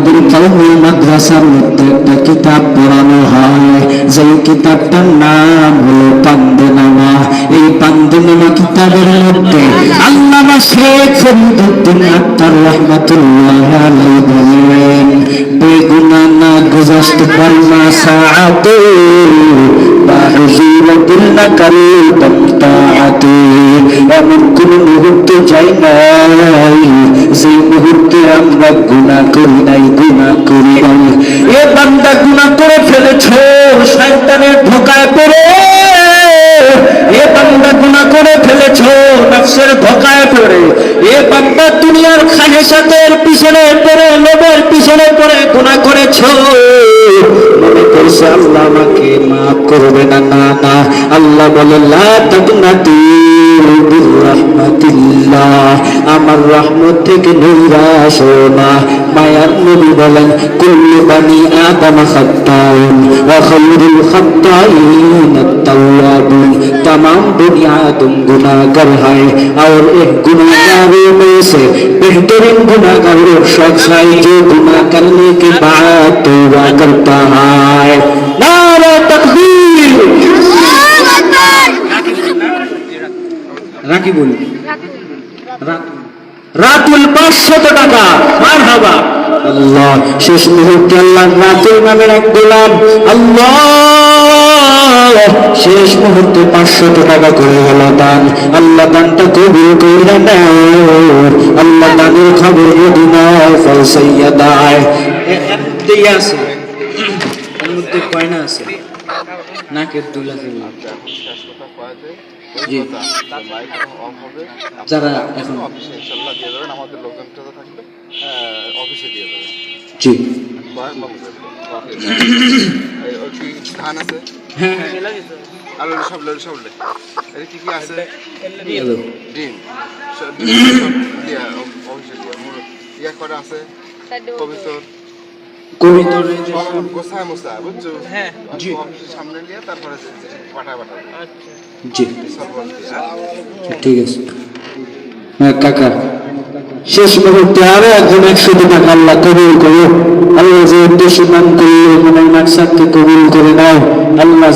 আমাদের কৌমি মাদ্রাসার মধ্যে একটা কিতাব পড়ানো হয়। যেই কিতাবটার নাম হলো পান্দেনামা। এই পান্দেনামা কিতাবের মধ্যে আল্লামা শেখ ফরিদুদ্দিন আত্মার রহমাতুল্লাহ আলাইহি বলেন, বেগুনা না গুজাস্ত পারনা সাআতু এমন কোন মুহূর্ত যাই নাই সেই মুহূর্তে আমরা গুণা করি নাই, গুণা করি নাই। এ বান্দা গুণা করে ফেলেছ, শয়তানের পড়ে। এ বান্দা গুণা করে ফেলেছ ধোকায় পড়ে। এ বান্দা দুনিয়ার খাহেসাতের পিছনে পড়ে, লোভের পিছনে পড়ে গুণা করেছ। মনে করছে, আল্লাহ আমাকে মাফ করবে না না আল্লাহ বলে, লা মির রাহমাতিল্লাহ আমার রহমত থেকে নিরাশ হও না মায়ার নবী বলেন কুল্লু বানি আদম খাত্তাউন ওয়া খায়রুল খাত্তাইন at-tawwabun तमाम दुनिया तुम गुनाहगार है और एक गुनाहगारों में से बेहतरीन गुनाहगार वो शख्स है जो गुनाह करने के बाद तौबा करता है नारा রাকি বলি। রাতুল পাঁচশত টাকা মার হাবা আল্লাহ শেষ মুহূর্তে আল্লাহ রাতুল নামের এক গোলাম আল্লাহ শেষ মুহূর্তে পাঁচশত টাকা করে গেল দান। আল্লাহ দানটা কবির করে নেও। আল্লাহ দানের খবর যদি নয় ফল সাইয়া দায়। আছে। এর মধ্যে কয়না আছে? নাকের দুলা যারা এখন অফিসে ইনশাল্লাহ দিয়ে দেবেন আমাদের লোকজন থাকবে অফিসে দিয়ে দেবেন। জি। ধান আছে? হ্যাঁ। আলু সব লড়ি সব লড়ি এটা কি কি আছে? ডিম। সব ডিম সব দিয়া অফিসে দিয়া। ইয়া করা আছে? পবিত্র। কবিতরে গোসায় মোসায় বুঝছ? হ্যাঁ। অফিসের সামনে নিয়ে তারপরে পাঠায় পাঠাবে জি। ঠিক আছে। কাকা, শেষ মুহূর্তে আরও একজন একশো টাকা আল্লাহ কবুল করো আল্লাহ যে উদ্দেশ্যে দান মনে নাকসাদকে কবুল করে নাও আল্লাহ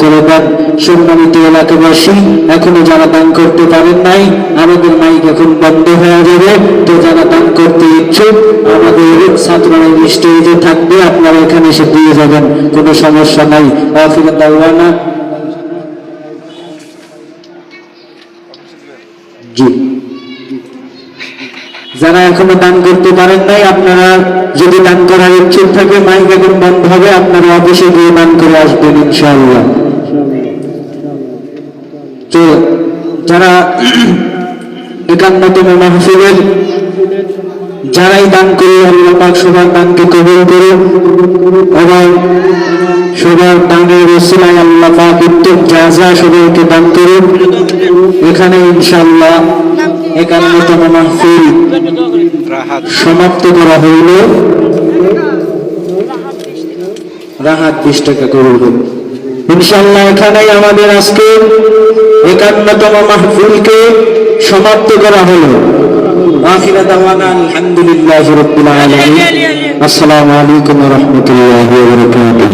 করে দেন। সম্মানিত এলাকাবাসী, এখনও যারা দান করতে পারেন নাই, আমাদের মাইক এখন বন্ধ হয়ে যাবে। তো যারা দান করতে ইচ্ছুক, আমাদের স্টেজে থাকবে, আপনারা এখানে এসে দিয়ে যাবেন। কোনো সমস্যা নাই। আফির দাওয়ানা। জি। যারা এখনও দান করতে পারেন নাই, আপনারা যদি দান করার ইচ্ছুক থাকে, মাইক এখন বন্ধ হবে, আপনারা অফিসে গিয়ে দান করে আসবেন, ইনশাআল্লাহ। তো যারা একান্নতম মাহফিলের যারাই দান করে আল্লাহ পাক সবার দানকে কবুল করে এবং সবার দানের রসিলায় আল্লাহ পাক উত্তম জাজা সবাইকে দান করুন এখানে ইনশাআল্লাহ একান্নতম মাহফিল সমাপ্ত করা হইল। রাহাত বিশ টাকা এখানেই আমাদের আজকে একান্নতম মাহফিলকে সমাপ্ত করা হলো। آخر دعوانا الحمد لله رب العالمين السلام عليكم ورحمه الله وبركاته